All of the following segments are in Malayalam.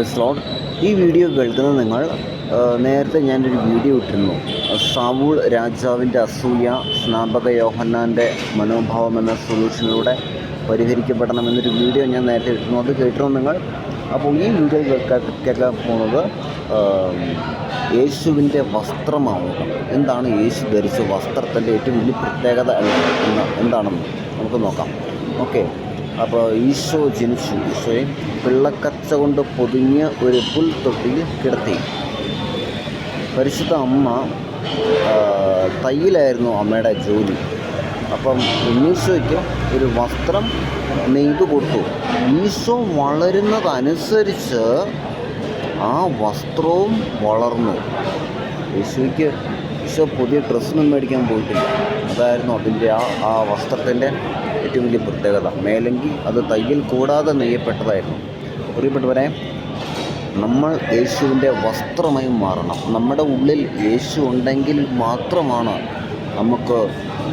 റിസ്ലോട്ട് ഈ വീഡിയോ കേൾക്കുന്ന നിങ്ങൾ നേരത്തെ ഞാനൊരു വീഡിയോ ഇട്ടിരുന്നു. സാവൂൾ രാജാവിന്റെ അസൂയ സ്നാപക യോഹന്നാന്റെ മനോഭാവം എന്ന സൊല്യൂഷനിലൂടെ പരിഹരിക്കപ്പെടണമെന്നൊരു വീഡിയോ ഞാൻ നേരത്തെ ഇട്ടിരുന്നു. അത് കേട്ടിരുന്നു നിങ്ങൾ? അപ്പോൾ ഈ വീഡിയോ കേൾക്കാൻ കേൾക്കാൻ പോകുന്നത് യേശുവിന്റെ വസ്ത്രമാവുക. എന്താണ് യേശു ധരിച്ച വസ്ത്രത്തിന്റെ ഏറ്റവും വലിയ പ്രത്യേകത എന്താണെന്ന് നമുക്ക് നോക്കാം. ഓക്കെ. അപ്പോൾ ഈശോ ജനിച്ചു. ഈശോയെ പിള്ളക്കച്ച കൊണ്ട് പൊതിഞ്ഞ് ഒരു പുൽത്തൊട്ടിയിൽ കിടത്തി. പരിശുദ്ധ അമ്മ തയ്യിലായിരുന്നു അമ്മയുടെ ജോലി. അപ്പം ഉണ്ണീശോയ്ക്ക് ഒരു വസ്ത്രം നെയ്തു കൊടുത്തു. ഈശോ വളരുന്നതനുസരിച്ച് ആ വസ്ത്രവും വളർന്നു. യേശുവിക്ക് ഈശോ പുതിയ ഡ്രസ്സൊന്നും മേടിക്കാൻ പോയിട്ടില്ല. അതായിരുന്നു അതിന്റെ ആ ആ വസ്ത്രത്തിന്റെ ഏറ്റവും വലിയ പ്രത്യേകത. മേലെങ്കിൽ അത് തയ്യൽ കൂടാതെ നെയ്യപ്പെട്ടതായിരുന്നു. പ്രിയപ്പെട്ടവരെ നമ്മൾ യേശുവിന്റെ വസ്ത്രമായി മാറണം. നമ്മുടെ ഉള്ളിൽ യേശു ഉണ്ടെങ്കിൽ മാത്രമാണ് നമുക്ക്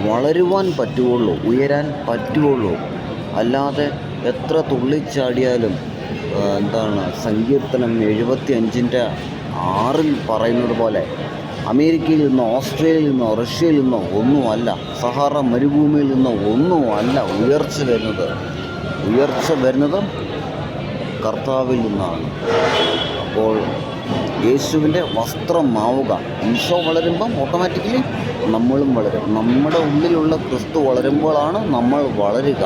വളരുവാൻ പറ്റുകയുള്ളൂ ഉയരാൻ പറ്റുകയുള്ളൂ. അല്ലാതെ എത്ര തുള്ളിച്ചാടിയാലും എന്താണ് സങ്കീർത്തനം എഴുപത്തി അഞ്ചിന്റെ ആറിൽ പറയുന്നത് പോലെ അമേരിക്കയിൽ നിന്നോ ഓസ്ട്രേലിയയിൽ നിന്നോ റഷ്യയിൽ നിന്നോ ഒന്നുമല്ല സഹാറ മരുഭൂമിയിൽ നിന്നോ ഒന്നുമല്ല ഉയർച്ച വരുന്നത്. ഉയർച്ച വരുന്നത് കർത്താവിൽ നിന്നാണ്. അപ്പോൾ യേശുവിന്റെ വസ്ത്രമാവുക. ഈശോ വളരുമ്പം ഓട്ടോമാറ്റിക്കലി നമ്മളും വളരും. നമ്മുടെ ഉള്ളിലുള്ള ക്രിസ്തു വളരുമ്പോഴാണ് നമ്മൾ വളരുക.